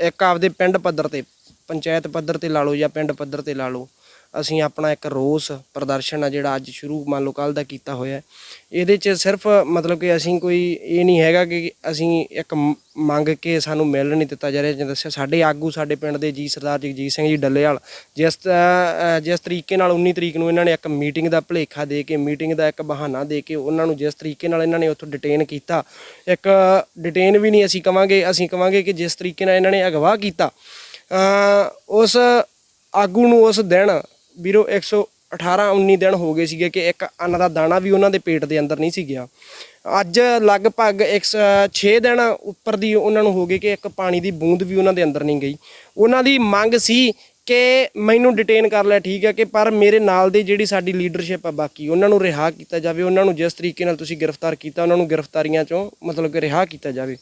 ਇੱਕ ਆਪਦੇ ਪਿੰਡ ਪੱਧਰ ਤੇ, ਪੰਚਾਇਤ ਪੱਧਰ ਤੇ ਲਾ ਲਓ ਜਾਂ ਪਿੰਡ ਪੱਧਰ ਤੇ ਲਾ ਲਓ। ਅਸੀਂ ਆਪਣਾ ਇੱਕ ਰੋਸ ਪ੍ਰਦਰਸ਼ਨ ਆ ਜਿਹੜਾ ਅੱਜ ਸ਼ੁਰੂ ਮੰਨ ਲਓ ਕੱਲ ਦਾ ਕੀਤਾ ਹੋਇਆ ਇਹਦੇ 'ਚ ਸਿਰਫ ਮਤਲਬ ਕਿ ਅਸੀਂ ਕੋਈ ਇਹ ਨਹੀਂ ਹੈਗਾ ਕਿ ਅਸੀਂ ਇੱਕ ਮੰਗ ਕੇ ਸਾਨੂੰ ਮਿਲਣ ਨਹੀਂ ਦਿੱਤਾ ਜਾ ਰਿਹਾ ਜਿਵੇਂ ਦੱਸਿਆ, ਸਾਡੇ ਆਗੂ ਸਾਡੇ ਪਿੰਡ ਦੇ ਜੀ ਸਰਦਾਰ ਜਗਜੀਤ ਸਿੰਘ ਜੀ ਡੱਲੇਵਾਲ, ਜਿਸ ਜਿਸ ਤਰੀਕੇ ਨਾਲ 19 ਤਰੀਕ ਨੂੰ ਇਹਨਾਂ ਨੇ ਇੱਕ ਮੀਟਿੰਗ ਦਾ ਭਲੇਖਾ ਦੇ ਕੇ, ਮੀਟਿੰਗ ਦਾ ਇੱਕ ਬਹਾਨਾ ਦੇ ਕੇ ਉਹਨਾਂ ਨੂੰ ਜਿਸ ਤਰੀਕੇ ਨਾਲ ਇਹਨਾਂ ਨੇ ਉੱਥੋਂ ਡਿਟੇਨ ਕੀਤਾ, ਇੱਕ ਡਿਟੇਨ ਵੀ ਨਹੀਂ ਅਸੀਂ ਕਵਾਂਗੇ ਅਸੀਂ ਕਵਾਂਗੇ ਕਿ ਜਿਸ ਤਰੀਕੇ ਨਾਲ ਇਹਨਾਂ ਨੇ ਅਗਵਾ ਕੀਤਾ ਉਸ ਆਗੂ ਨੂੰ ਉਸ ਦਿਨ ਵੀਰੋ 118 19 ਦਿਨ ਹੋ ਗਏ ਸੀਗੇ ਕਿ ਇੱਕ ਅੰਨ ਦਾ ਦਾਣਾ ਵੀ ਉਹਨਾਂ ਦੇ ਪੇਟ ਦੇ ਅੰਦਰ ਨਹੀਂ ਸੀ ਗਿਆ। ਅੱਜ ਲਗਭਗ 106 ਦਿਨ ਉੱਪਰ ਦੀ ਉਹਨਾਂ ਨੂੰ ਹੋ ਗਏ ਕਿ ਇੱਕ ਪਾਣੀ ਦੀ ਬੂੰਦ ਵੀ ਉਹਨਾਂ ਦੇ ਅੰਦਰ ਨਹੀਂ ਗਈ। ਉਹਨਾਂ ਦੀ ਮੰਗ ਸੀ ਕਿ ਮੈਨੂੰ ਡਿਟੇਨ ਕਰ ਲਿਆ ਠੀਕ ਹੈ ਕਿ ਪਰ ਮੇਰੇ ਨਾਲ ਦੀ ਜਿਹੜੀ ਸਾਡੀ ਲੀਡਰਸ਼ਿਪ ਆ ਬਾਕੀ, ਉਹਨਾਂ ਨੂੰ ਰਿਹਾ ਕੀਤਾ ਜਾਵੇ, ਉਹਨਾਂ ਨੂੰ ਜਿਸ ਤਰੀਕੇ ਨਾਲ ਤੁਸੀਂ ਗ੍ਰਿਫਤਾਰ ਕੀਤਾ, ਉਹਨਾਂ ਨੂੰ ਗ੍ਰਿਫਤਾਰੀਆਂ ਚੋਂ ਮਤਲਬ ਕਿ ਰਿਹਾ ਕੀਤਾ ਜਾਵੇ।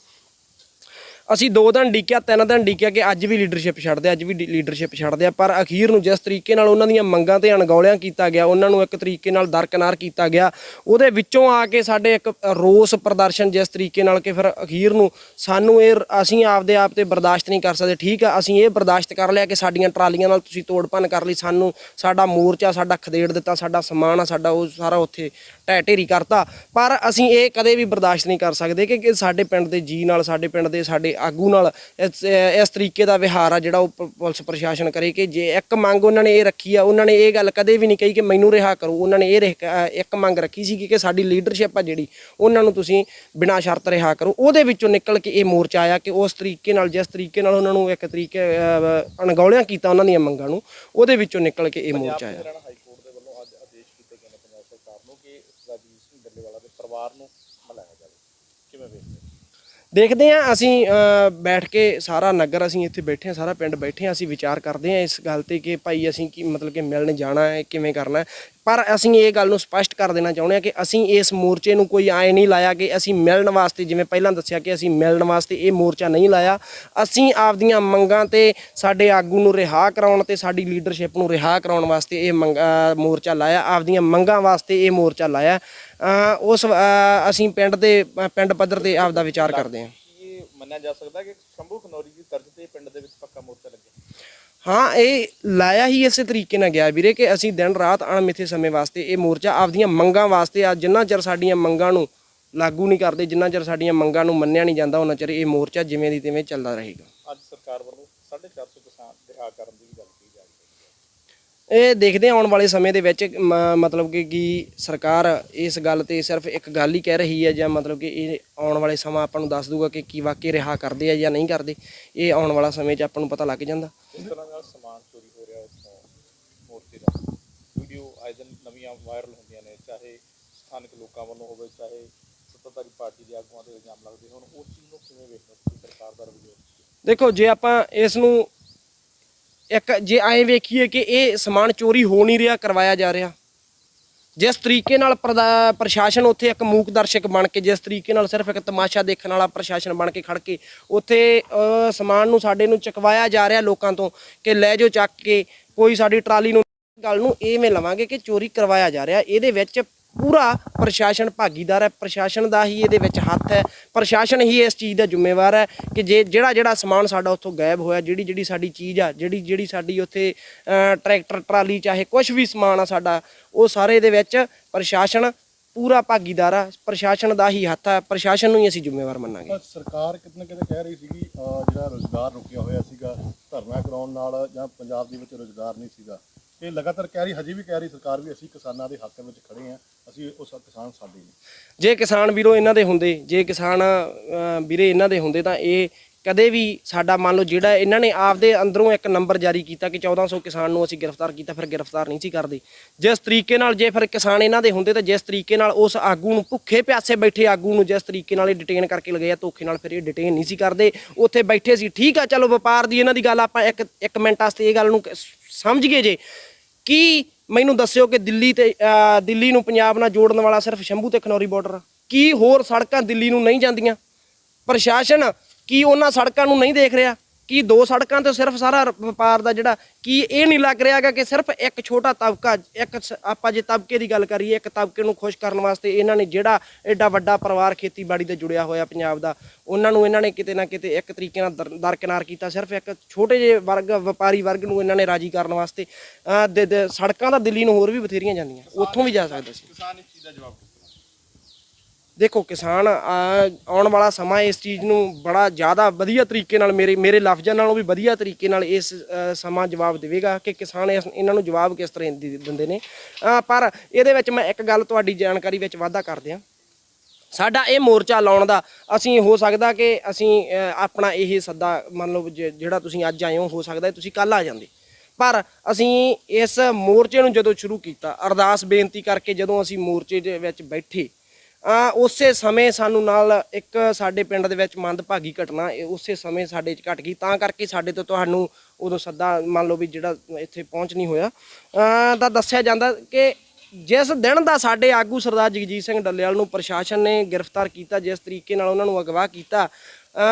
ਅਸੀਂ ਦੋ ਦਿਨ ਡੀਕਿਆ ਤਿੰਨ ਦਿਨ ਡੀਕਿਆ ਕਿ ਅੱਜ ਵੀ ਲੀਡਰਸ਼ਿਪ ਛੱਡਦੇ ਅੱਜ ਵੀ ਲੀਡਰਸ਼ਿਪ ਛੱਡਦੇ ਆ, ਪਰ ਅਖੀਰ ਨੂੰ ਜਿਸ ਤਰੀਕੇ ਨਾਲ ਉਹਨਾਂ ਦੀਆਂ ਮੰਗਾਂ ਤੇ ਅਣਗੌਲਿਆਂ ਕੀਤਾ ਗਿਆ, ਉਹਨਾਂ ਨੂੰ ਇੱਕ ਤਰੀਕੇ ਨਾਲ ਦਰਕਨਾਰ ਕੀਤਾ ਗਿਆ, ਉਹਦੇ ਵਿੱਚੋਂ ਆ ਕੇ ਸਾਡੇ ਇੱਕ ਰੋਸ ਪ੍ਰਦਰਸ਼ਨ ਜਿਸ ਤਰੀਕੇ ਨਾਲ ਕਿ ਫਿਰ ਅਖੀਰ ਨੂੰ ਸਾਨੂੰ ਇਹ ਅਸੀਂ ਆਪਦੇ ਆਪ ਤੇ ਬਰਦਾਸ਼ਤ ਨਹੀਂ ਕਰ ਸਕਦੇ, ਠੀਕ ਆ, ਅਸੀਂ ਇਹ ਬਰਦਾਸ਼ਤ ਕਰ ਲਿਆ ਕਿ ਸਾਡੀਆਂ ਟਰਾਲੀਆਂ ਨਾਲ ਤੁਸੀਂ ਤੋੜਪਨ ਕਰ ਲਈ, ਸਾਨੂੰ ਸਾਡਾ ਮੋਰਚਾ, ਸਾਡਾ ਖਦੇੜ ਦਿੱਤਾ, ਸਾਡਾ ਸਮਾਨ ਆ, ਸਾਡਾ ਉਹ ਸਾਰਾ ਉੱਥੇ ਢਹਿ ਢੇਰੀ ਕਰਤਾ, ਪਰ ਅਸੀਂ ਇਹ ਕਦੇ ਵੀ ਬਰਦਾਸ਼ਤ ਨਹੀਂ ਕਰ ਸਕਦੇ ਕਿ ਕਿ ਸਾਡੇ ਪਿੰਡ ਦੇ ਜੀ ਨਾਲ, ਸਾਡੇ ਪਿੰਡ ਦੇ ਸਾਡੇ ਆਗੂ ਨਾਲ ਇਸ ਇਸ ਤਰੀਕੇ ਦਾ ਵਿਹਾਰ ਆ ਜਿਹੜਾ ਉਹ ਪ- ਪੁਲਿਸ ਪ੍ਰਸ਼ਾਸਨ ਕਰੇ ਕਿ ਜੇ ਇੱਕ ਮੰਗ ਉਹਨਾਂ ਨੇ ਇਹ ਰੱਖੀ ਆ ਉਹਨਾਂ ਨੇ ਇਹ ਗੱਲ ਕਦੇ ਵੀ ਨਹੀਂ ਕਹੀ ਕਿ ਮੈਨੂੰ ਰਿਹਾ ਕਰੋ। ਉਹਨਾਂ ਨੇ ਇਹ ਰਹਿ- ਅ, ਇੱਕ ਮੰਗ ਰੱਖੀ ਸੀ ਕਿ ਸਾਡੀ ਲੀਡਰਸ਼ਿਪ ਆ ਜਿਹੜੀ ਉਹਨਾਂ ਨੂੰ ਤੁਸੀਂ ਬਿਨਾਂ ਸ਼ਰਤ ਰਿਹਾ ਕਰੋ। ਉਹਦੇ ਵਿੱਚੋਂ ਨਿਕਲ ਕੇ ਇਹ ਮੋਰਚਾ ਆਇਆ ਕਿ ਉਸ ਤਰੀਕੇ ਨਾਲ ਜਿਸ ਤਰੀਕੇ ਨਾਲ ਉਹਨਾਂ ਨੂੰ ਇੱਕ ਤਰੀਕੇ ਅ, ਅਣਗੌਲਿਆਂ ਕੀਤਾ ਉਹਨਾਂ ਦੀਆਂ ਮੰਗਾਂ ਨੂੰ ਉਹਦੇ ਵਿੱਚੋਂ ਨਿਕਲ ਕੇ ਇਹ ਮੋਰਚਾ ਆਇਆ। ਹਰਿਆਣਾ ਹਾਈ ਕੋਰਟ ਦੇ ਵੱਲੋਂ ਅੱਜ ਆਦੇਸ਼ ਕੀਤੇ ਗਏ ਨੇ ਪੰਜਾਬ ਸਰਕਾਰ ਨੂੰ ਕਿ ਰਾਜੀਵ ਸਿੰਘ ਡੱਲੇਵਾਲਾ ਦੇ ਪਰਿਵਾਰ ਨੂੰ ਮਿਲਾਇਆ ਜਾਵੇ। ਕਿਵੇਂ ਵੇਖਦੇ? ਦੇਖਦੇ ਹਾਂ, ਅਸੀਂ ਬੈਠ ਕੇ ਸਾਰਾ ਨਗਰ ਅਸੀਂ ਇੱਥੇ ਬੈਠੇ ਹਾਂ, ਸਾਰਾ ਪਿੰਡ ਬੈਠੇ ਹਾਂ, ਅਸੀਂ ਵਿਚਾਰ ਕਰਦੇ ਹਾਂ ਇਸ ਗੱਲ ਤੇ ਕਿ ਭਾਈ ਅਸੀਂ ਕੀ ਮਤਲਬ ਕਿ ਮਿਲਣ ਜਾਣਾ ਹੈ, ਕਿਵੇਂ ਕਰਨਾ ਹੈ। ਪਰ ਅਸੀਂ ਇਹ ਗੱਲ ਨੂੰ ਸਪਸ਼ਟ ਕਰ ਦੇਣਾ ਚਾਹੁੰਦੇ ਹਾਂ ਕਿ ਅਸੀਂ ਇਸ ਮੋਰਚੇ ਨੂੰ ਕੋਈ ਆਏ ਨਹੀਂ ਲਾਇਆ ਕਿ ਅਸੀਂ ਮਿਲਣ ਵਾਸਤੇ, ਜਿਵੇਂ ਪਹਿਲਾਂ ਦੱਸਿਆ ਕਿ ਅਸੀਂ ਮਿਲਣ ਵਾਸਤੇ ਇਹ ਮੋਰਚਾ ਨਹੀਂ ਲਾਇਆ। ਅਸੀਂ ਆਪਦੀਆਂ ਮੰਗਾਂ ਤੇ ਸਾਡੇ ਆਗੂ ਨੂੰ ਰਿਹਾ ਕਰਾਉਣ ਤੇ ਸਾਡੀ ਲੀਡਰਸ਼ਿਪ ਨੂੰ ਰਿਹਾ ਕਰਾਉਣ ਵਾਸਤੇ ਇਹ ਮੰਗ- ਮੋਰਚਾ ਲਾਇਆ। ਆਪਦੀਆਂ ਮੰਗਾਂ ਵਾਸਤੇ ਇਹ ਮੋਰਚਾ ਲਾਇਆ। ਉਸ ਅਸੀਂ ਪਿੰਡ ਦੇ, ਪਿੰਡ ਪੱਧਰ ਤੇ ਆਪਦਾ ਵਿਚਾਰ ਕਰਦੇ ਹਾਂ। ਮੰਨਿਆ ਜਾ ਸਕਦਾ ਕਿ ਸ਼ੰਭੂ ਖਨੌਰੀ ਦੀ ਤਰਜ਼ ਤੇ ਪਿੰਡ ਦੇ ਵਿੱਚ ਪੱਕਾ ਮੋਰਚਾ ਲੱਗੇ ਹਾਂ, ਇਹ ਲਾਇਆ ਹੀ ਇਸੇ ਤਰੀਕੇ ਨਾਲ ਗਿਆ ਵੀਰੇ ਕਿ ਅਸੀਂ ਦਿਨ ਰਾਤ ਅਣਮਿੱਥੇ ਸਮੇਂ ਵਾਸਤੇ ਇਹ ਮੋਰਚਾ ਆਪਦੀਆਂ ਮੰਗਾਂ ਵਾਸਤੇ ਆ, ਜਿੰਨਾ ਚਿਰ ਸਾਡੀਆਂ ਮੰਗਾਂ ਨੂੰ ਲਾਗੂ ਨਹੀਂ ਕਰਦੇ, ਜਿੰਨਾ ਚਿਰ ਸਾਡੀਆਂ ਮੰਗਾਂ ਨੂੰ ਮੰਨਿਆ ਨਹੀਂ ਜਾਂਦਾ, ਉਹਨਾਂ ਚਿਰ ਇਹ ਮੋਰਚਾ ਜਿਵੇਂ ਦੀ ਤਿਵੇਂ ਚੱਲਦਾ ਰਹੇਗਾ ਅੱਜ ਸਰਕਾਰ ਵੱਲੋਂ 450 ਕਿਸਾਨ ਰਿਹਾ ਕਰਨ ਦੀ ਵੀ ਗੱਲ ਕੀਤੀ ਜਾ ਰਹੀ ਹੈ ਇਹ ਦੇਖਦੇ ਆਉਣ ਵਾਲੇ ਸਮੇਂ ਦੇ ਵਿੱਚ ਮਤਲਬ ਕਿ ਕੀ ਸਰਕਾਰ ਇਸ ਗੱਲ ਤੇ ਸਿਰਫ ਇੱਕ ਗੱਲ ਹੀ ਕਹਿ ਰਹੀ ਹੈ ਜਾਂ ਮਤਲਬ ਕਿ ਇਹ ਆਉਣ ਵਾਲੇ ਸਮਾਂ ਆਪਾਂ ਨੂੰ ਦੱਸ ਦੂਗਾ ਕਿ ਕੀ ਵਾਕਈ ਰਿਹਾ ਕਰਦੇ ਆ ਜਾਂ ਨਹੀਂ ਕਰਦੇ ਇਹ ਆਉਣ ਵਾਲਾ ਸਮੇਂ 'ਚ ਆਪਾਂ ਨੂੰ ਪਤਾ ਲੱਗ ਜਾਂਦਾ। ਇਸ ਤਰ੍ਹਾਂ ਨਾਲ ਸਮਾਨ ਚੋਰੀ ਹੋ ਰਿਹਾ ਉੱਥੋਂ ਮੋਰਚੇ ਦਾ। ਵੀਡੀਓ ਨਵੀਆਂ ਵਾਇਰਲ ਹੁੰਦੀਆਂ ਨੇ ਚਾਹੇ ਸਥਾਨਕ ਲੋਕਾਂ ਵੱਲੋਂ ਹੋਵੇ ਚਾਹੇ ਸੱਤਾਧਾਰੀ ਪਾਰਟੀ ਦੇ ਆਗੂਆਂ ਦੇ ਇਲਜ਼ਾਮ ਲੱਗਦੇ ਹੋਣ ਉਸ ਚੀਜ਼ ਨੂੰ ਕਿਵੇਂ ਵੇਖਦੇ ਹੋ ਤੁਸੀਂ ਸਰਕਾਰ ਦਾ ਰਵੱਈਆ ਦੇਖੋ ਜੇ ਆਪਾਂ ਇਸ ਨੂੰ ਇੱਕ ਜੇ ਐਂ ਵੇਖੀਏ ਕਿ ਇਹ ਸਮਾਨ ਚੋਰੀ ਹੋ ਨਹੀਂ ਰਿਹਾ, ਕਰਵਾਇਆ ਜਾ ਰਿਹਾ। ਜਿਸ ਤਰੀਕੇ ਨਾਲ ਪ੍ਰਦਾ- ਪ੍ਰਸ਼ਾਸਨ ਉੱਥੇ ਇੱਕ ਮੂਕ ਦਰਸ਼ਕ ਬਣ ਕੇ, ਜਿਸ ਤਰੀਕੇ ਨਾਲ ਸਿਰਫ ਇੱਕ ਤਮਾਸ਼ਾ ਦੇਖਣ ਵਾਲਾ ਪ੍ਰਸ਼ਾਸਨ ਬਣ ਕੇ ਖੜ ਕੇ ਉੱਥੇ ਸਮਾਨ ਨੂੰ ਸਾਡੇ ਨੂੰ ਚਕਵਾਇਆ ਜਾ ਰਿਹਾ ਲੋਕਾਂ ਤੋਂ ਕਿ ਲੈ ਜਾਓ ਚੱਕ ਕੇ, ਕੋਈ ਸਾਡੀ ਟਰਾਲੀ ਨੂੰ, ਗੱਲ ਨੂੰ ਇਵੇਂ ਲਵਾਂਗੇ ਕਿ ਚੋਰੀ ਕਰਵਾਇਆ ਜਾ ਰਿਹਾ। ਇਹਦੇ ਵਿੱਚ ਪੂਰਾ ਪ੍ਰਸ਼ਾਸਨ ਭਾਗੀਦਾਰ ਹੈ, ਪ੍ਰਸ਼ਾਸਨ ਦਾ ਹੀ ਇਹਦੇ ਵਿੱਚ ਹੱਥ ਹੈ, ਪ੍ਰਸ਼ਾਸਨ ਹੀ ਇਸ ਚੀਜ਼ ਦਾ ਜ਼ਿੰਮੇਵਾਰ ਹੈ ਕਿ ਜੇ ਜਿਹੜਾ ਜਿਹੜਾ ਸਮਾਨ ਸਾਡਾ ਉੱਥੋਂ ਗਾਇਬ ਹੋਇਆ, ਜਿਹੜੀ ਜਿਹੜੀ ਸਾਡੀ ਚੀਜ਼ ਆ, ਜਿਹੜੀ ਜਿਹੜੀ ਸਾਡੀ ਉੱਥੇ ਟਰੈਕਟਰ, ਟਰਾਲੀ ਚਾਹੇ ਕੁਝ ਵੀ ਸਮਾਨ ਆ ਸਾਡਾ, ਉਹ ਸਾਰੇ ਦੇ ਵਿੱਚ ਪ੍ਰਸ਼ਾਸਨ ਪੂਰਾ ਭਾਗੀਦਾਰ ਆ, ਪ੍ਰਸ਼ਾਸਨ ਦਾ ਹੀ ਹੱਥ ਆ, ਪ੍ਰਸ਼ਾਸਨ ਨੂੰ ਹੀ ਅਸੀਂ ਜ਼ਿੰਮੇਵਾਰ ਮੰਨਾਂਗੇ। ਸਰਕਾਰ ਕਿਤੇ ਨਾ ਕਿਤੇ ਕਹਿ ਰਹੀ ਸੀਗੀ ਜਿਹੜਾ ਰੋਜ਼ਗਾਰ ਰੁਕਿਆ ਹੋਇਆ ਸੀਗਾ, ਧਰਨਾ ਕਰਾਉਣ ਨਾਲ ਜਾਂ ਪੰਜਾਬ ਦੇ ਵਿੱਚ ਰੋਜ਼ਗਾਰ ਨਹੀਂ ਸੀਗਾ। ਇਹ ਲਗਾਤਾਰ ਕਹਿ ਰਹੀ, ਹਜੇ ਵੀ ਕਹਿ ਰਹੀ ਸਰਕਾਰ ਵੀ ਅਸੀਂ ਕਿਸਾਨਾਂ ਦੇ ਹੱਕ ਵਿੱਚ ਖੜੇ ਹਾਂ। ਅਸੀਂ ਉਹ ਸਭ ਕਿਸਾਨ ਸਾਡੇ ਨੇ। ਜੇ ਕਿਸਾਨ ਵੀਰੋ ਇਹਨਾਂ ਦੇ ਹੁੰਦੇ ਜੇ ਕਿਸਾਨ ਅਹ, ਵੀਰੇ ਇਹਨਾਂ ਦੇ ਹੁੰਦੇ ਤਾਂ ਇਹ ਕਦੇ ਵੀ ਸਾਡਾ ਮੰਨ ਲਓ ਜਿਹੜਾ ਇਹਨਾਂ ਨੇ ਆਪਦੇ ਅੰਦਰੋਂ ਇੱਕ ਨੰਬਰ ਜਾਰੀ ਕੀਤਾ ਕਿ 1400 ਕਿਸਾਨ ਨੂੰ ਅਸੀਂ ਗ੍ਰਿਫਤਾਰ ਕੀਤਾ ਫਿਰ ਗ੍ਰਿਫਤਾਰ ਨਹੀਂ ਸੀ ਕਰਦੇ। ਜਿਸ ਤਰੀਕੇ ਨਾਲ ਜੇ ਫਿਰ ਕਿਸਾਨ ਇਹਨਾਂ ਦੇ ਹੁੰਦੇ ਤਾਂ ਜਿਸ ਤਰੀਕੇ ਨਾਲ ਉਸ ਆਗੂ ਨੂੰ ਭੁੱਖੇ ਪਿਆਸੇ ਬੈਠੇ ਆਗੂ ਨੂੰ ਜਿਸ ਤਰੀਕੇ ਨਾਲ ਇਹ ਡਿਟੇਨ ਕਰਕੇ ਲਗਾਇਆ ਧੋਖੇ ਨਾਲ ਫਿਰ ਇਹ ਡਿਟੇਨ ਨਹੀਂ ਸੀ ਕਰਦੇ। ਉੱਥੇ ਬੈਠੇ ਸੀ ਠੀਕ ਆ ਚਲੋ ਵਪਾਰ ਦੀ ਇਹਨਾਂ ਦੀ ਗੱਲ ਆਪਾਂ ਇੱਕ ਇੱਕ ਮਿੰਟ ਵਾਸਤੇ ਇਹ ਗੱਲ ਨੂੰ ਕ- ਸਮਝ ਗਏ ਜੇ। ਕੀ ਮੈਨੂੰ ਦੱਸਿਓ ਕਿ ਦਿੱਲੀ ਤੇ ਦਿੱਲੀ ਨੂੰ ਪੰਜਾਬ ਨਾਲ ਜੋੜਨ ਵਾਲਾ ਸਿਰਫ ਸ਼ੰਭੂ ਤੇ ਖਨੌਰੀ ਬਾਰਡਰ ਕੀ ਹੋਰ ਸੜਕਾਂ ਦਿੱਲੀ ਨੂੰ ਨਹੀਂ ਜਾਂਦੀਆਂ? ਪ੍ਰਸ਼ਾਸਨ ਕੀ ਉਹਨਾਂ ਸੜਕਾਂ ਨੂੰ ਨਹੀਂ ਦੇਖ ਰਿਹਾ? ਕੀ ਦੋ ਸੜਕਾਂ ਤੇ ਸਿਰਫ ਸਾਰਾ ਵਪਾਰ ਦਾ ਜਿਹੜਾ, ਕੀ ਇਹ ਨਹੀਂ ਲੱਗ ਰਿਹਾਗਾ ਕਿ ਸਿਰਫ ਇੱਕ ਛੋਟਾ ਤਬਕਾ, ਇੱਕ ਸ- ਆਪਾਂ ਜੇ ਤਬਕੇ ਦੀ ਗੱਲ ਕਰੀਏ, ਇੱਕ ਤਬਕੇ ਨੂੰ ਖੁਸ਼ ਕਰਨ ਵਾਸਤੇ ਇਹਨਾਂ ਨੇ ਜਿਹੜਾ ਐਡਾ ਵੱਡਾ ਪਰਿਵਾਰ ਖੇਤੀਬਾੜੀ ਤੇ ਜੁੜਿਆ ਹੋਇਆ ਪੰਜਾਬ ਦਾ, ਉਹਨਾਂ ਨੂੰ ਇਹਨਾਂ ਨੇ ਕਿਤੇ ਨਾ ਕਿਤੇ ਇੱਕ ਤਰੀਕੇ ਨਾਲ ਦਰ- ਦਰਕਿਨਾਰ ਕੀਤਾ, ਸਿਰਫ ਇੱਕ ਛੋਟੇ ਜਿਹੇ ਵਰਗ, ਵਪਾਰੀ ਵਰਗ ਨੂੰ ਇਹਨਾਂ ਨੇ ਰਾਜੀ ਕਰਨ ਵਾਸਤੇ ਸੜਕਾਂ ਤਾਂ ਦਿੱਲੀ ਨੂੰ ਹੋਰ ਵੀ ਬਥੇਰੀਆਂ ਜਾਂਦੀਆਂ, ਉੱਥੋਂ ਵੀ ਜਾ ਸਕਦਾ ਸੀ। ਕਿਸਾਨ ਇਸ ਚੀਜ਼ ਦਾ ਜਵਾਬ ਦੇਖੋ, ਕਿਸਾਨ ਆਉਣ ਵਾਲਾ ਸਮਾਂ ਇਸ ਚੀਜ਼ ਨੂੰ ਬੜਾ ਜ਼ਿਆਦਾ ਵਧੀਆ ਤਰੀਕੇ ਨਾਲ ਮੇਰੇ ਮੇਰੇ ਲਫ਼ਜ਼ਾਂ ਨਾਲੋਂ ਵੀ ਵਧੀਆ ਤਰੀਕੇ ਨਾਲ ਇਸ ਸਮਾਂ ਜਵਾਬ ਦੇਵੇਗਾ ਕਿ ਕਿਸਾਨ ਇਸ- ਇਹਨਾਂ ਨੂੰ ਜਵਾਬ ਕਿਸ ਤਰ੍ਹਾਂ ਦੇ- ਦਿੰਦੇ ਨੇ। ਪਰ ਇਹਦੇ ਵਿੱਚ ਮੈਂ ਇੱਕ ਗੱਲ ਤੁਹਾਡੀ ਜਾਣਕਾਰੀ ਵਿੱਚ ਵਾਧਾ ਕਰ ਦਿਆਂ ਸਾਡਾ ਇਹ ਮੋਰਚਾ ਲਾਉਣ ਦਾ ਅਸੀਂ ਹੋ ਸਕਦਾ ਕਿ ਅਸੀਂ ਆਪਣਾ ਇਹ ਸੱਦਾ, ਮੰਨ ਲਓ ਜੇ- ਜਿਹੜਾ ਤੁਸੀਂ ਅੱਜ ਆਏ ਹੋ ਹੋ ਸਕਦਾ ਤੁਸੀਂ ਕੱਲ ਆ ਜਾਂਦੇ। ਪਰ ਅਸੀਂ ਇਸ ਮੋਰਚੇ ਨੂੰ ਜਦੋਂ ਸ਼ੁਰੂ ਕੀਤਾ, ਅਰਦਾਸ ਬੇਨਤੀ ਕਰਕੇ ਜਦੋਂ ਅਸੀਂ ਮੋਰਚੇ ਦੇ ਵਿੱਚ ਬੈਠੇ ਉਸੇ ਸਮੇਂ ਸਾਨੂੰ ਨਾਲ ਇੱਕ ਸਾਡੇ ਪਿੰਡ ਦੇ ਵਿੱਚ ਮੰਦਭਾਗੀ ਘਟਨਾ ਇਹ ਉਸੇ ਸਮੇਂ ਸਾਡੇ 'ਚ ਘਟ ਗਈ। ਤਾਂ ਕਰਕੇ ਸਾਡੇ ਤੋਂ ਤੁਹਾਨੂੰ ਉਦੋਂ ਸੱਦਾ ਮੰਨ ਲਓ ਵੀ ਜਿਹੜਾ ਇੱਥੇ ਪਹੁੰਚ ਨਹੀਂ ਹੋਇਆ। ਤਾਂ ਦੱਸਿਆ ਜਾਂਦਾ ਕਿ ਜਿਸ ਦਿਨ ਦਾ ਸਾਡੇ ਆਗੂ ਸਰਦਾਰ ਜਗਜੀਤ ਸਿੰਘ ਡੱਲੇਵਾਲ ਨੂੰ ਪ੍ਰਸ਼ਾਸਨ ਨੇ ਗ੍ਰਿਫਤਾਰ ਕੀਤਾ, ਜਿਸ ਤਰੀਕੇ ਨਾਲ ਉਹਨਾਂ ਨੂੰ ਅਗਵਾ ਕੀਤਾ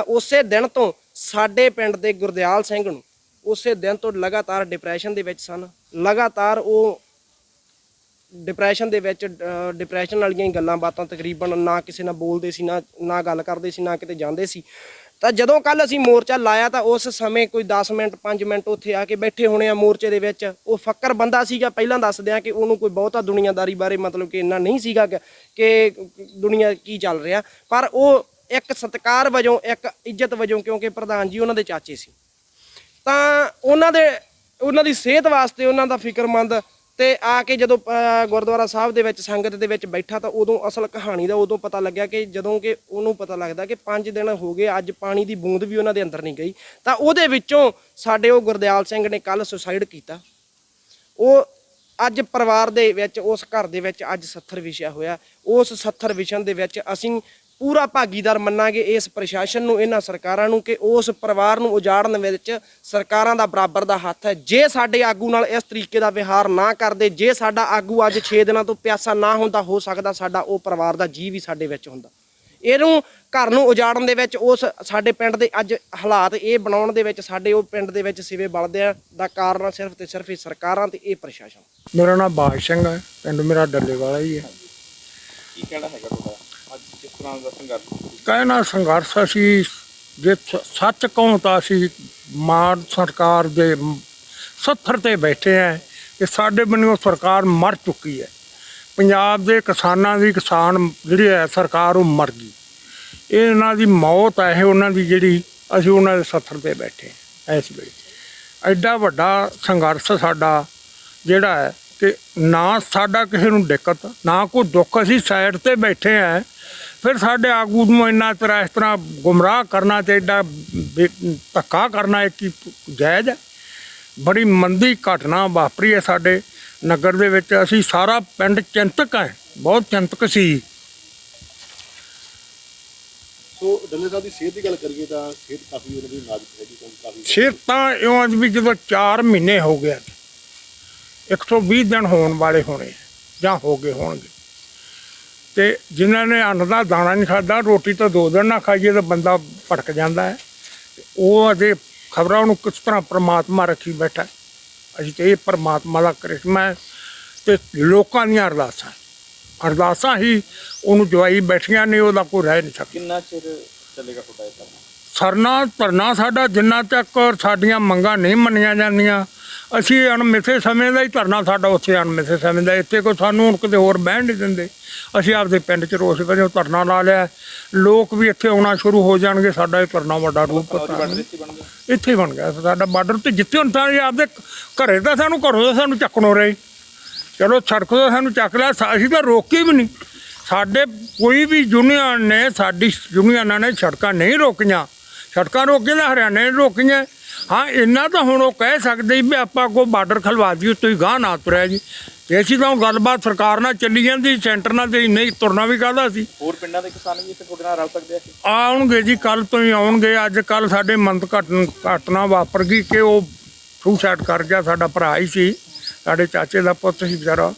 ਉਸੇ ਦਿਨ ਤੋਂ ਸਾਡੇ ਪਿੰਡ ਦੇ ਗੁਰਦਿਆਲ ਸਿੰਘ ਨੂੰ ਉਸੇ ਦਿਨ ਤੋਂ ਲਗਾਤਾਰ ਡਿਪਰੈਸ਼ਨ ਦੇ ਵਿੱਚ ਸਨ। ਲਗਾਤਾਰ ਉਹ ਡਿਪਰੈਸ਼ਨ ਦੇ ਵਿੱਚ ਡਿਪਰੈਸ਼ਨ ਵਾਲੀਆਂ ਹੀ ਗੱਲਾਂ ਬਾਤਾਂ ਤਕਰੀਬਨ ਨਾ ਕਿਸੇ ਨਾਲ ਬੋਲਦੇ ਸੀ, ਨਾ ਨਾ ਗੱਲ ਕਰਦੇ ਸੀ, ਨਾ ਕਿਤੇ ਜਾਂਦੇ ਸੀ। ਤਾਂ ਜਦੋਂ ਕੱਲ ਅਸੀਂ ਮੋਰਚਾ ਲਾਇਆ ਤਾਂ ਉਸ ਸਮੇਂ ਕੋਈ 10 ਮਿੰਟ 5 ਮਿੰਟ ਉੱਥੇ ਆ ਕੇ ਬੈਠੇ ਹੋਣੇ ਆ ਮੋਰਚੇ ਦੇ ਵਿੱਚ। ਉਹ ਫੱਕਰ ਬੰਦਾ ਸੀਗਾ, ਪਹਿਲਾਂ ਦੱਸ ਦਿਆਂ ਕਿ ਉਹਨੂੰ ਕੋਈ ਬਹੁਤਾ ਦੁਨੀਆਦਾਰੀ ਬਾਰੇ ਮਤਲਬ ਕਿ ਇੰਨਾ ਨਹੀਂ ਸੀਗਾ ਕਿ- ਕਿ ਦੁਨੀਆ ਕੀ ਚੱਲ ਰਿਹਾ। ਪਰ ਉਹ ਇੱਕ ਸਤਕਾਰ ਵਜੋਂ, ਇੱਕ ਇੱਜ਼ਤ ਵਜੋਂ, ਕਿਉਂਕਿ ਪ੍ਰਧਾਨ ਜੀ ਉਹਨਾਂ ਦੇ ਚਾਚੇ ਸੀ। ਤਾਂ ਉਹਨਾਂ ਦੇ, ਉਹਨਾਂ ਦੀ ਸਿਹਤ ਵਾਸਤੇ ਉਹਨਾਂ ਦਾ ਫਿਕਰਮੰਦ ਤੇ ਆ ਕੇ ਜਦੋਂ ਗੁਰਦੁਆਰਾ ਸਾਹਿਬ ਦੇ ਵਿੱਚ, ਸੰਗਤ ਦੇ ਵਿੱਚ ਬੈਠਾ ਤਾਂ ਉਦੋਂ ਅਸਲ ਕਹਾਣੀ ਦਾ ਉਦੋਂ ਪਤਾ ਲੱਗਿਆ ਕਿ ਜਦੋਂ ਕਿ ਉਹਨੂੰ ਪਤਾ ਲੱਗਦਾ ਕਿ 5 ਦਿਨ ਹੋ ਗਏ, ਅੱਜ ਪਾਣੀ ਦੀ ਬੂੰਦ ਵੀ ਉਹਨਾਂ ਦੇ ਅੰਦਰ ਨਹੀਂ ਗਈ। ਤਾਂ ਉਹਦੇ ਵਿੱਚੋਂ ਸਾਡੇ ਉਹ ਗੁਰਦਿਆਲ ਸਿੰਘ ਨੇ ਕੱਲ ਸੁਸਾਈਡ ਕੀਤਾ। ਉਹ ਅੱਜ ਪਰਿਵਾਰ ਦੇ ਵਿੱਚ, ਉਸ ਘਰ ਦੇ ਵਿੱਚ ਅੱਜ 70 ਵਿਸ਼ਾ ਹੋਇਆ। ਉਸ 70 ਵਿਸ਼ਨ ਦੇ ਵਿੱਚ ਅਸੀਂ ਪੂਰਾ ਭਾਗੀਦਾਰ ਮੰਨਾਂਗੇ ਇਸ ਪ੍ਰਸ਼ਾਸਨ ਨੂੰ ਇਹਨਾਂ ਸਰਕਾਰਾਂ ਨੂੰ ਕਿ ਉਸ ਪਰਿਵਾਰ ਨੂੰ ਉਜਾੜਨ ਵਿੱਚ ਸਰਕਾਰਾਂ ਦਾ ਬਰਾਬਰ ਦਾ ਹੱਥ ਹੈ। ਜੇ ਸਾਡੇ ਆਗੂ ਨਾਲ ਇਸ ਤਰੀਕੇ ਦਾ ਵਿਹਾਰ ਨਾ ਕਰਦੇ ਜੇ ਸਾਡਾ ਆਗੂ ਅੱਜ 6 ਦਿਨਾਂ ਤੋਂ ਪਿਆਸਾ ਨਾ ਹੁੰਦਾ ਹੋ ਸਕਦਾ ਸਾਡਾ ਉਹ ਪਰਿਵਾਰ ਦਾ ਜੀ ਵੀ ਸਾਡੇ ਵਿੱਚ ਹੁੰਦਾ। ਇਹਨੂੰ ਘਰ ਨੂੰ ਉਜਾੜਨ ਦੇ ਵਿੱਚ ਉਸ ਸਾਡੇ ਪਿੰਡ ਦੇ ਅੱਜ ਹਾਲਾਤ ਇਹ ਬਣਾਉਣ ਦੇ ਵਿੱਚ ਸਾਡੇ ਉਹ ਪਿੰਡ ਦੇ ਵਿੱਚ ਸਿਵੇ ਬਲਦਿਆਂ ਦਾ ਕਾਰਨ ਸਿਰਫ ਤੇ ਸਿਰਫ ਇਹ ਸਰਕਾਰਾਂ ਤੇ ਇਹ ਪ੍ਰਸ਼ਾਸਨ। ਮੇਰਾ ਨਾਮ ਬਾਜ ਸਿੰਘ ਹੈ ਪਿੰਡ ਮੇਰਾ ਡੱਲੇ ਵਾਲਾ ਹੀ ਹੈ। ਕੀ ਕਹਿਣਾ ਹੈਗਾ ਤੁਹਾਡਾ? ਅੱਜ ਕਿਸ ਤਰ੍ਹਾਂ ਦਾ ਸੰਘਰਸ਼ ਕਹਿਣਾ ਸੰਘਰਸ਼ ਅਸੀਂ ਜੇ ਸ- ਸੱਚ ਕਹੂੰ ਤਾਂ ਅਸੀਂ ਮਾਨ ਸਰਕਾਰ ਦੇ 70 ਤੇ ਬੈਠੇ ਆ ਕਿ ਸਾਡੇ ਬੰਨਿਓ ਸਰਕਾਰ ਮਰ ਚੁੱਕੀ ਹੈ। ਪੰਜਾਬ ਦੇ ਕਿਸਾਨਾਂ ਦੀ ਕਿਸਾਨ ਜਿਹੜੀ ਹੈ ਸਰਕਾਰ ਉਹ ਮਰ ਗਈ। ਇਹ ਇਹਨਾਂ ਦੀ ਮੌਤ ਹੈ, ਇਹ ਉਹਨਾਂ ਦੀ ਜਿਹੜੀ ਅਸੀਂ ਉਹਨਾਂ ਦੇ 70 ਤੇ ਬੈਠੇ ਹਾਂ ਇਸ ਵੇਲੇ। ਐਡਾ ਵੱਡਾ ਸੰਘਰਸ਼ ਸਾਡਾ ਜਿਹੜਾ ਹੈ ਕਿ ਨਾ ਸਾਡਾ ਕਿਸੇ ਨੂੰ ਦਿੱਕਤ, ਨਾ ਕੋਈ ਦੁੱਖ, ਅਸੀਂ ਸਾਈਡ ਤੇ ਬੈਠੇ ਆ ਫਿਰ ਸਾਡੇ ਆਗੂ ਨੂੰ ਇੰਨਾ ਤਰ੍ਹਾਂ ਇਸ ਤਰ੍ਹਾਂ ਗੁੰਮਰਾਹ ਕਰਨਾ ਤੇ ਐਡਾ ਧੱਕਾ ਕਰਨਾ ਇਹ ਕੀ ਜਾਇਜ਼ ਹੈ। ਬੜੀ ਮੰਦੀ ਘਟਨਾ ਵਾਪਰੀ ਹੈ ਸਾਡੇ ਨਗਰ ਦੇ ਵਿੱਚ। ਅਸੀਂ ਸਾਰਾ ਪਿੰਡ ਚਿੰਤਕ ਹੈ ਬਹੁਤ ਚਿੰਤਕ ਸੀ। ਸੋ ਡੱਲੇ ਸਾਹਿਬ ਦੀ ਸਿਹਤ ਦੀ ਗੱਲ ਕਰੀਏ ਤਾਂ ਸਿਹਤ ਕਾਫੀ ਉਹਨਾਂ ਦੀ ਨਾਜ਼ੁਕ ਹੈਗੀ ਕਾਫੀ ਸਿਰ ਤਾਂ ਇਉਂ ਅੱਜ ਵੀ ਜਦੋਂ 4 ਮਹੀਨੇ ਹੋ ਗਏ ਅੱਜ, 120 ਦਿਨ ਹੋਣ ਵਾਲੇ ਹੋਣੇ ਜਾਂ ਹੋ ਗਏ ਹੋਣਗੇ। ਤੇ ਜਿਨ੍ਹਾਂ ਨੇ ਅੰਨ ਦਾ ਦਾਣਾ ਨਹੀਂ ਖਾਦਾ ਰੋਟੀ ਤਾਂ ਦੋ ਦਿਨ ਨਾ ਖਾਈਏ ਤਾਂ ਬੰਦਾ ਭਟਕ ਜਾਂਦਾ ਹੈ। ਉਹ ਅਜੇ ਖਬਰਾਂ ਨੂੰ ਕਿਸ ਤਰ੍ਹਾਂ ਪ੍ਰਮਾਤਮਾ ਰੱਖੀ ਬੈਠਾ। ਅਸੀਂ ਤੇ ਇਹ ਪ੍ਰਮਾਤਮਾ ਦਾ ਕਰਿਸ਼ਮਾ ਹੈ ਤੇ ਲੋਕਾਂ ਦੀਆਂ ਅਰਦਾਸਾਂ ਅਰਦਾਸਾਂ ਹੀ ਉਹਨੂੰ ਜਵਾਈ ਬੈਠੀਆਂ ਨੇ ਉਹਦਾ ਕੋਈ ਰਹਿ ਨਹੀਂ ਸਕਦਾ। ਕਿੰਨਾ ਚਿਰ ਚੱਲੇਗਾ ਤੁਹਾਡਾ ਇਹ ਕੰਮ? ਸਰਨਾ ਧਰਨਾ ਸਾਡਾ ਜਿੰਨਾ ਤੱਕ ਸਾਡੀਆਂ ਮੰਗਾਂ ਨਹੀਂ ਮੰਨੀਆਂ ਜਾਂਦੀਆਂ। ਅਸੀਂ ਅਣਮਿੱਥੇ ਸਮੇਂ ਦਾ ਹੀ ਧਰਨਾ ਸਾਡਾ ਉੱਥੇ ਅਣਮਿੱਥੇ ਸਮੇਂ ਦਾ। ਇੱਥੇ ਕੋਈ ਸਾਨੂੰ ਹੁਣ ਕਿਤੇ ਹੋਰ ਬਹਿਣ ਨਹੀਂ ਦਿੰਦੇ। ਅਸੀਂ ਆਪਦੇ ਪਿੰਡ 'ਚ ਰੋਸ ਵਜੋਂ ਧਰਨਾ ਲਾ ਲਿਆ। ਲੋਕ ਵੀ ਇੱਥੇ ਆਉਣਾ ਸ਼ੁਰੂ ਹੋ ਜਾਣਗੇ ਸਾਡਾ ਇਹ ਧਰਨਾ ਵੱਡਾ ਰੂਪ ਇੱਥੇ ਬਣ ਗਿਆ ਸਾਡਾ ਬਾਰਡਰ ਤੇ। ਜਿੱਥੇ ਹੁਣ ਤਾਂ ਆਪਦੇ ਘਰੇ ਤਾਂ ਸਾਨੂੰ ਘਰੋਂ ਤਾਂ ਸਾਨੂੰ ਚੱਕਣੋਂ ਰਹੇ। ਚਲੋ ਸੜਕ ਤੋਂ ਸਾਨੂੰ ਚੱਕ ਲਿਆ ਅਸੀਂ ਤਾਂ ਰੋਕੀ ਵੀ ਨਹੀਂ। ਸਾਡੇ ਕੋਈ ਵੀ ਯੂਨੀਅਨ ਨੇ ਸਾਡੀ ਯੂਨੀਅਨਾਂ ਨੇ ਸੜਕਾਂ ਨਹੀਂ ਰੋਕੀਆਂ। ਸੜਕਾਂ ਰੋਕੀਆਂ ਤਾਂ ਹਰਿਆਣੇ ਨੇ ਰੋਕੀਆਂ। ਹਾਂ ਇੰਨਾ ਤਾਂ ਹੁਣ ਉਹ ਕਹਿ ਸਕਦੇ ਵੀ ਆਪਾਂ ਕੋ ਬਾਰਡਰ ਖਲਵਾ ਦਿਓ ਤੁਸੀਂ ਗਾਹ ਨਾ ਤੁਰਿਆ ਜੀ। ਅਸੀਂ ਤਾਂ ਗੱਲਬਾਤ ਸਰਕਾਰ ਨਾਲ ਚੱਲੀ ਜਾਂਦੀ ਸੈਂਟਰ ਨਾਲ ਤੇ ਨਹੀਂ ਤੁਰਨਾ ਵੀ ਕਾਹਦਾ ਸੀ। ਹੋਰ ਪਿੰਡਾਂ ਦੇ ਕਿਸਾਨ ਵੀ ਇੱਥੇ ਤੁਹਾਡੇ ਨਾਲ ਰਲ ਸਕਦੇ ਆ ਆਉਣਗੇ ਜੀ ਕੱਲ ਤੋਂ ਹੀ ਆਉਣਗੇ। ਅੱਜ ਕੱਲ ਸਾਡੇ ਮੰਦ ਘਟਨ ਘਟਨਾ ਵਾਪਰ ਗਈ ਕਿ ਉਹ ਸੁਸਾਈਡ ਕਰ ਗਿਆ ਸਾਡਾ ਭਰਾ ਹੀ ਸੀ। ਸਾਡੇ ਚਾਚੇ ਦਾ ਪੁੱਤ ਸੀ ਵਿਚਾਰਾ।